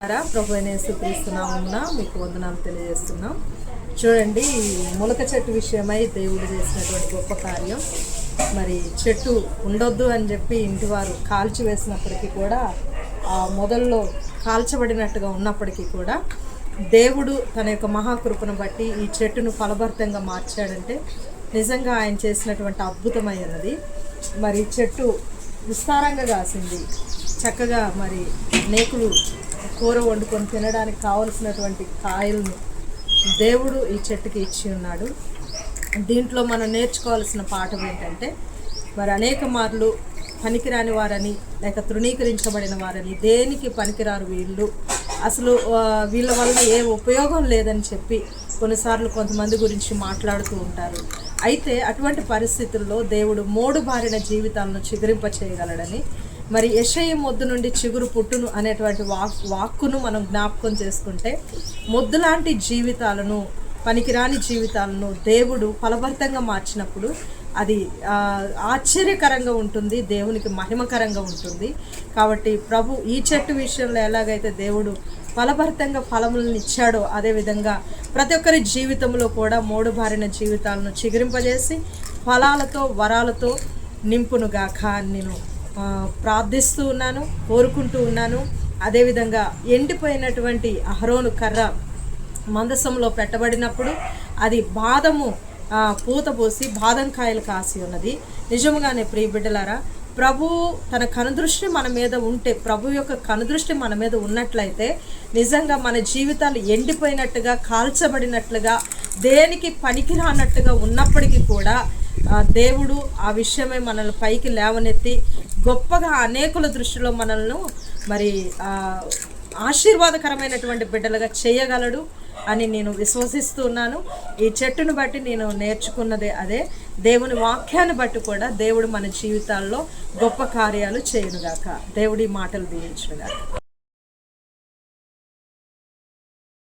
ప్రభు యేసుక్రీస్తునామమున మీకు వందనాలు తెలియజేస్తున్నాం. చూడండి ఈ మొలక చెట్టు విషయమై దేవుడు చేసినటువంటి గొప్ప కార్యం. మరి చెట్టు ఉండొద్దు అని చెప్పి ఇంటి వారు కాల్చి వేసినప్పటికీ కూడా ఆ మొదల్లో కాల్చబడినట్టుగా ఉన్నప్పటికీ కూడా దేవుడు తన యొక్క మహాకృపను బట్టి ఈ చెట్టును ఫలభరితంగా మార్చాడంటే నిజంగా ఆయన చేసినటువంటి అద్భుతమైనది మరి చెట్టు విస్తారంగా కాసింది. చక్కగా మరి నేకులు కూర వండుకొని తినడానికి కావలసినటువంటి కాయలను దేవుడు ఈ చెట్టుకి ఇచ్చి ఉన్నాడు. దీంట్లో మనం నేర్చుకోవాల్సిన పాఠం ఏంటంటే మరి అనేక మార్లు పనికిరాని వారని లేక తృణీకరించబడిన వారని దేనికి పనికిరారు వీళ్ళు? అసలు వీళ్ళ వల్ల ఏ ఉపయోగం లేదని చెప్పి కొన్నిసార్లు కొంతమంది గురించి మాట్లాడుతూ ఉంటారు. అయితే అటువంటి పరిస్థితుల్లో దేవుడు మూడు బారిన జీవితాలను చిగురింప చేయగలడని మరి యషయ మొద్దు నుండి చిగురు పుట్టును అనేటువంటి వాక్ వాక్కును మనం జ్ఞాపకం చేసుకుంటే మొద్దు లాంటి జీవితాలను పనికిరాని జీవితాలను దేవుడు ఫలభరితంగా మార్చినప్పుడు అది ఆశ్చర్యకరంగా ఉంటుంది దేవునికి మహిమకరంగా ఉంటుంది. కాబట్టి ప్రభు ఈ చెట్టు విషయంలో ఎలాగైతే దేవుడు ఫలభరితంగా ఫలములను ఇచ్చాడో అదేవిధంగా ప్రతి ఒక్కరి జీవితంలో కూడా మూడు బారిన జీవితాలను చిగురింపజేసి ఫలాలతో వరాలతో నింపునుగాక నేను ప్రార్థిస్తూ ఉన్నాను కోరుకుంటూ ఉన్నాను. అదేవిధంగా ఎండిపోయినటువంటి అహరోను కర్ర మందసంలో పెట్టబడినప్పుడు అది బాదము పూత పోసి బాదం కాయలు కాసి ఉన్నది. నిజముగానే ప్రియ బిడ్డలారా ప్రభు తన కనుదృష్టి మన మీద ఉంటే ప్రభు యొక్క కనుదృష్టి మన మీద ఉన్నట్లయితే నిజంగా మన జీవితాలు ఎండిపోయినట్టుగా కాల్చబడినట్లుగా దేనికి పనికిరానట్టుగా ఉన్నప్పటికీ కూడా దేవుడు ఆ విషయమే మనల్ని పైకి లేవనెత్తి గొప్పగా అనేకుల దృష్టిలో మనల్ని మరి ఆశీర్వాదకరమైనటువంటి బిడ్డలుగా చేయగలడు అని నేను విశ్వసిస్తున్నాను ఈ చెట్టును బట్టి నేను నేర్చుకున్నదే అదే. దేవుని వాక్యాన్ని బట్టి కూడా దేవుడు మన జీవితాల్లో గొప్ప కార్యాలు చేయనుగాక. దేవుడి మాటలు దీవించునుగాక.